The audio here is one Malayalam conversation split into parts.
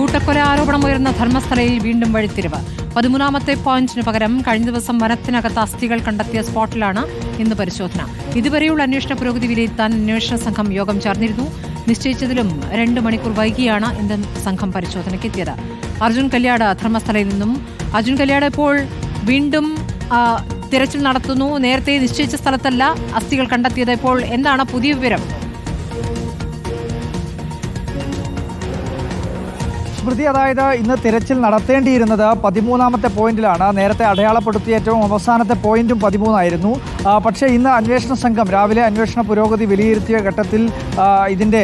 കൂട്ടക്കൊല ആരോപണം ഉയർന്ന ധർമ്മസ്ഥലയിൽ വീണ്ടും വഴിത്തിരിവ്. പതിമൂന്നാമത്തെ പോയിന്റിന് പകരം കഴിഞ്ഞ ദിവസം വനത്തിനകത്ത് അസ്ഥികൾ കണ്ടെത്തിയ സ്പോട്ടിലാണ് ഇന്ന് പരിശോധന. ഇതുവരെയുള്ള അന്വേഷണ പുരോഗതി വിലയിരുത്താൻ അന്വേഷണ സംഘം യോഗം ചേർന്നിരുന്നു. നിശ്ചയിച്ചതിലും രണ്ട് മണിക്കൂർ വൈകിയാണ് ഇന്ത്യൻ സംഘം പരിശോധനയ്ക്കെത്തിയത് അർജുൻ കല്യാട് ധർമ്മസ്ഥലയിൽ നിന്നും. അർജുൻ കല്യാട് ഇപ്പോൾ വീണ്ടും തിരച്ചിൽ നടത്തുന്നു. നേരത്തെ നിശ്ചയിച്ച സ്ഥലത്തല്ല അസ്ഥികൾ കണ്ടെത്തിയത്. ഇപ്പോൾ എന്താണ് പുതിയ വിവരം? സ്മൃതി അതായത് ഇന്ന് തിരച്ചിൽ നടത്തേണ്ടിയിരുന്നത് പതിമൂന്നാമത്തെ പോയിന്റിലാണ്. നേരത്തെ അടയാളപ്പെടുത്തിയ ഏറ്റവും അവസാനത്തെ പോയിന്റും പതിമൂന്നായിരുന്നു. പക്ഷേ ഇന്ന് അന്വേഷണ സംഘം രാവിലെ അന്വേഷണ പുരോഗതി വിലയിരുത്തിയ ഘട്ടത്തിൽ ഇതിന്റെ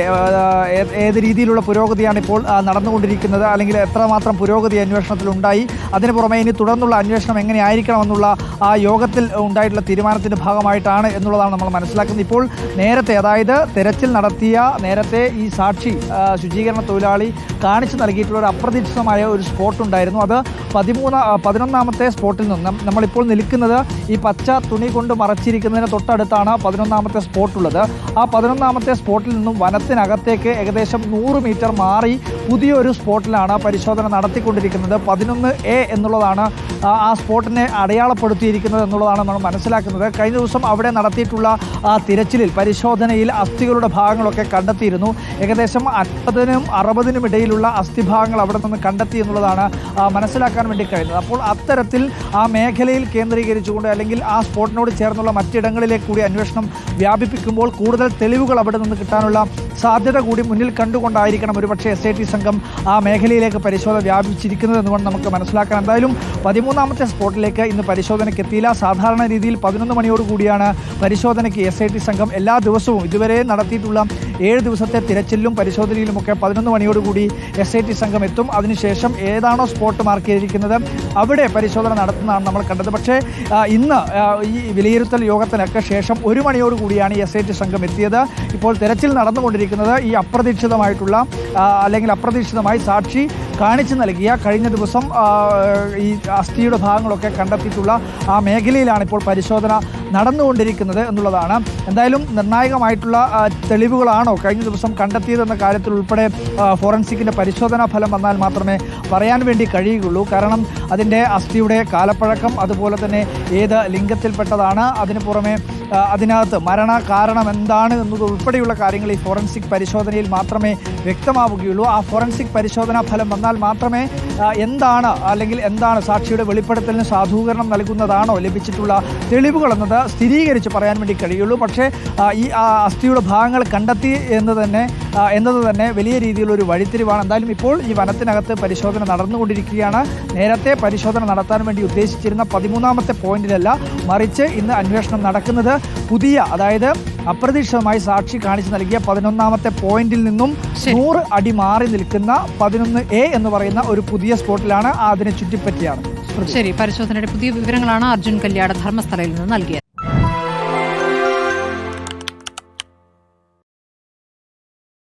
ഏത് രീതിയിലുള്ള പുരോഗതിയാണ് ഇപ്പോൾ നടന്നുകൊണ്ടിരിക്കുന്നത് അല്ലെങ്കിൽ എത്രമാത്രം പുരോഗതി അന്വേഷണത്തിൽ ഉണ്ടായി അതിന് പുറമെ ഇനി തുടർന്നുള്ള അന്വേഷണം എങ്ങനെയായിരിക്കണമെന്നുള്ള ആ യോഗത്തിൽ ഉണ്ടായിട്ടുള്ള തീരുമാനത്തിന്റെ ഭാഗമായിട്ടാണ് എന്നുള്ളതാണ് നമ്മൾ മനസ്സിലാക്കുന്നത്. ഇപ്പോൾ നേരത്തെ അതായത് തെരച്ചിൽ നടത്തിയ നേരത്തെ ഈ സാക്ഷി ശുചീകരണ തൊഴിലാളി കാണിച്ചു നൽകിയിട്ടുള്ള ഒരു അപ്രതീക്ഷിതമായ ഒരു സ്പോട്ട് ഉണ്ടായിരുന്നു. അത് പതിമൂന്ന് പതിനൊന്നാമത്തെ സ്പോട്ടിൽ നിന്ന് നമ്മളിപ്പോൾ നിൽക്കുന്നത് ഈ പച്ച തുണി കൊണ്ട് മറച്ചിരിക്കുന്നതിന് തൊട്ടടുത്താണ് പതിനൊന്നാമത്തെ സ്പോട്ടുള്ളത് ആ പതിനൊന്നാമത്തെ സ്പോട്ടിൽ നിന്നും വനത്തിനകത്തേക്ക് ഏകദേശം നൂറ് മീറ്റർ മാറി പുതിയൊരു സ്പോട്ടിലാണ് പരിശോധന നടത്തിക്കൊണ്ടിരിക്കുന്നത്. പതിനൊന്ന് എ എന്നുള്ളതാണ് ആ സ്പോട്ടിനെ അടയാളപ്പെടുത്തിയിരിക്കുന്നത് എന്നുള്ളതാണ് നമ്മൾ മനസ്സിലാക്കുന്നത്. കഴിഞ്ഞ ദിവസം അവിടെ നടത്തിയിട്ടുള്ള ആ തിരച്ചിലിൽ പരിശോധനയിൽ അസ്ഥികളുടെ ഭാഗങ്ങളൊക്കെ കണ്ടെത്തിയിരുന്നു. ഏകദേശം അൻപതിനും അറുപതിനും ഇടയിലുള്ള അസ്ഥിഭാഗങ്ങൾ അവിടെ നിന്ന് കണ്ടെത്തി എന്നുള്ളതാണ് മനസ്സിലാക്കാൻ വേണ്ടി കഴിയുന്നത് അപ്പോൾ അത്തരത്തിൽ ആ മേഖലയിൽ കേന്ദ്രീകരിച്ചുകൊണ്ട് അല്ലെങ്കിൽ ആ സ്പോട്ടിനോട് ചേർന്നുള്ള മറ്റിടങ്ങളിലേക്ക് കൂടി അന്വേഷണം വ്യാപിപ്പിക്കുമ്പോൾ കൂടുതൽ തെളിവുകൾ അവിടെ നിന്ന് കിട്ടാനുള്ള സാധ്യത കൂടി മുന്നിൽ കണ്ടുകൊണ്ടായിരിക്കണം ഒരുപക്ഷെ എസ് ഐ ടി സംഘം ആ മേഖലയിലേക്ക് പരിശോധന വ്യാപിച്ചിരിക്കുന്നത് എന്ന് വേണം നമുക്ക് മനസ്സിലാക്കാൻ. എന്തായാലും പതിമൂന്നാമത്തെ സ്പോട്ടിലേക്ക് ഇന്ന് പരിശോധനയ്ക്ക് എത്തിയില്ല. സാധാരണ രീതിയിൽ പതിനൊന്ന് മണിയോടുകൂടിയാണ് പരിശോധനയ്ക്ക് എസ് ഐ ടി സംഘം എല്ലാ ദിവസവും ഇതുവരെ നടത്തിയിട്ടുള്ള ഏഴ് ദിവസത്തെ തിരച്ചിലും പരിശോധനയിലുമൊക്കെ പതിനൊന്ന് മണിയോടുകൂടി എസ് ഐ ടി സംഘം എത്തും. അതിനുശേഷം ഏതാണോ സ്പോട്ട് മാർക്ക് ചെയ്തിരിക്കുന്നത് അവിടെ പരിശോധന നടത്തുന്നതാണ് നമ്മൾ കണ്ടത്. പക്ഷേ ഇന്ന് ഈ വിലയിരുത്തൽ യോഗത്തിനൊക്കെ ശേഷം ഒരു മണിയോട് കൂടിയാണ് എസ് ഐ ടി സംഘം എത്തിയത്. ഇപ്പോൾ തെരച്ചിൽ നടന്നുകൊണ്ടിരിക്കുന്നത് ഈ അപ്രതീക്ഷിതമായിട്ടുള്ള അല്ലെങ്കിൽ അപ്രതീക്ഷിതമായി സാക്ഷി കാണിച്ചു നൽകിയ കഴിഞ്ഞ ദിവസം ഈ അസ്ഥിയുടെ ഭാഗങ്ങളൊക്കെ കണ്ടെത്തിയിട്ടുള്ള ആ മേഖലയിലാണ് ഇപ്പോൾ പരിശോധന നടന്നുകൊണ്ടിരിക്കുന്നത് എന്നുള്ളതാണ്. എന്തായാലും നിർണായകമായിട്ടുള്ള തെളിവുകളാണോ കഴിഞ്ഞ ദിവസം കണ്ടെത്തിയതെന്ന കാര്യത്തിൽ ഉൾപ്പെടെ ഫോറൻസിക്കിന്റെ പരിശോധനാ ഫലം വന്നാൽ മാത്രമേ പറയാൻ വേണ്ടി കഴിയുകയുള്ളൂ. കാരണം അതിന്റെ അസ്ഥിയുടെ കാലപ്പഴക്കം അതുപോലെ തന്നെ ഏത് ലിംഗത്തിൽപ്പെട്ടതാണ് അതിന് പുറമെ അതിനകത്ത് മരണ കാരണം എന്താണ് എന്നത് ഉൾപ്പെടെയുള്ള കാര്യങ്ങൾ ഈ ഫോറൻസിക് പരിശോധനയിൽ മാത്രമേ വ്യക്തമാവുകയുള്ളൂ. ആ ഫോറൻസിക് പരിശോധനാ ഫലം വന്നാൽ മാത്രമേ എന്താണ് അല്ലെങ്കിൽ എന്താണ് സാക്ഷിയുടെ വെളിപ്പെടുത്തലിന് സാധൂകരണം നൽകുന്നതാണോ ലഭിച്ചിട്ടുള്ള തെളിവുകൾ എന്നത് സ്ഥിരീകരിച്ച് പറയാൻ വേണ്ടി കഴിയുള്ളൂ. പക്ഷേ ഈ അസ്ഥിയുടെ ഭാഗങ്ങൾ കണ്ടെത്തി എന്ന് തന്നെ എന്നത് തന്നെ വലിയ രീതിയിലൊരു വഴിത്തിരിവാണ്. എന്തായാലും ഇപ്പോൾ ഈ വനത്തിനകത്ത് പരിശോധന നടന്നുകൊണ്ടിരിക്കുകയാണ്. നേരത്തെ പരിശോധന നടത്താൻ വേണ്ടി ഉദ്ദേശിച്ചിരുന്ന പതിമൂന്നാമത്തെ പോയിന്റിലല്ല മറിച്ച് ഇന്ന് അന്വേഷണം നടക്കുന്നത് പുതിയ അതായത് അപ്രതീക്ഷിതമായി സാക്ഷി കാണിച്ചു നൽകിയ പതിനൊന്നാമത്തെ പോയിന്റിൽ നിന്നും. നൂറ് അടി മാറി നിൽക്കുന്ന പതിനൊന്ന് എ എന്ന് പറയുന്ന ഒരു പുതിയ സ്പോട്ടിലാണ് അതിനെ ചുറ്റിപ്പറ്റിയാണ് ശരി പരിശോധനയുടെ പുതിയ വിവരങ്ങളാണ് അർജുൻ കല്യാട് ധർമ്മസ്ഥലയിൽ നിന്ന് നൽകിയത്